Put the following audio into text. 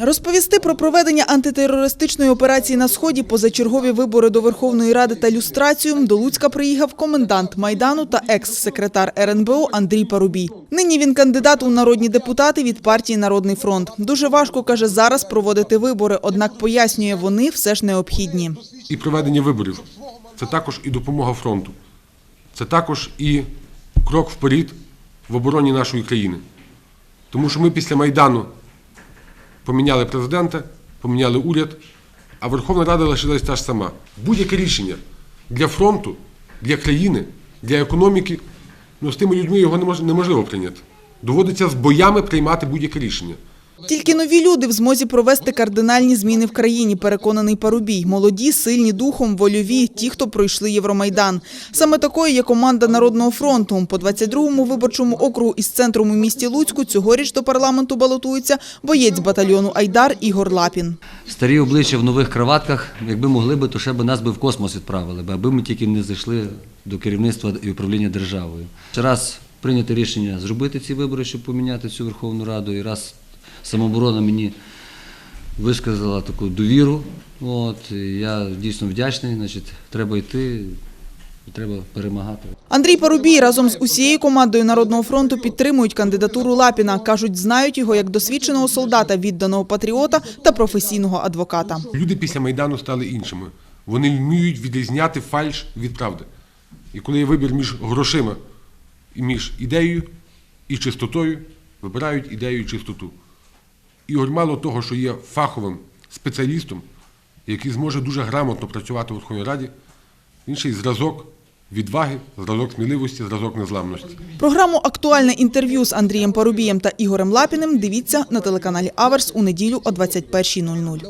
Розповісти про проведення антитерористичної операції на сході, позачергові вибори до Верховної Ради та люстрацію до Луцька приїхав комендант майдану та екс-секретар РНБО Андрій Парубій. Нині він кандидат у народні депутати від партії Народний фронт. Дуже важко каже зараз проводити вибори, однак пояснює, вони все ж необхідні. і проведення виборів. Це також і допомога фронту. Це також і крок вперед в обороні нашої країни. Тому що ми після Майдану поміняли президента, поміняли уряд, а Верховна Рада лишилась та ж сама. Будь-яке рішення для фронту, для країни, для економіки, ну з тими людьми його неможливо прийняти. Доводиться з боями приймати будь-яке рішення. Тільки нові люди в змозі провести кардинальні зміни в країні, переконаний Парубій. Молоді, сильні духом, вольові, ті, хто пройшли Євромайдан. Саме такою є команда Народного фронту. По 22-му виборчому округу із центром у місті Луцьку цьогоріч до парламенту балотується боєць батальйону Айдар Ігор Лапін. Старі обличчя в нових краватках, якби могли би, то ще б нас би в космос відправили, би, аби ми тільки не зайшли до керівництва і управління державою. Ще раз прийняти рішення зробити ці вибори, щоб поміняти цю Верховну Раду, і раз самооборона мені висказала таку довіру. От, я дійсно вдячний, значить, треба йти, треба перемагати. Андрій Парубій разом з усією командою Народного фронту підтримують кандидатуру Лапіна. Кажуть, знають його як досвідченого солдата, відданого патріота та професійного адвоката. Люди після Майдану стали іншими. Вони вміють відрізняти фальш від правди. І коли є вибір між грошима і між ідеєю і чистотою, вибирають ідею і чистоту. Ігор мало того, що є фаховим спеціалістом, який зможе дуже грамотно працювати у Верховній Раді, він ще й зразок відваги, зразок сміливості, зразок незламності. Програму «Актуальне інтерв'ю» з Андрієм Парубієм та Ігорем Лапіним дивіться на телеканалі Аверс у неділю о 21.00.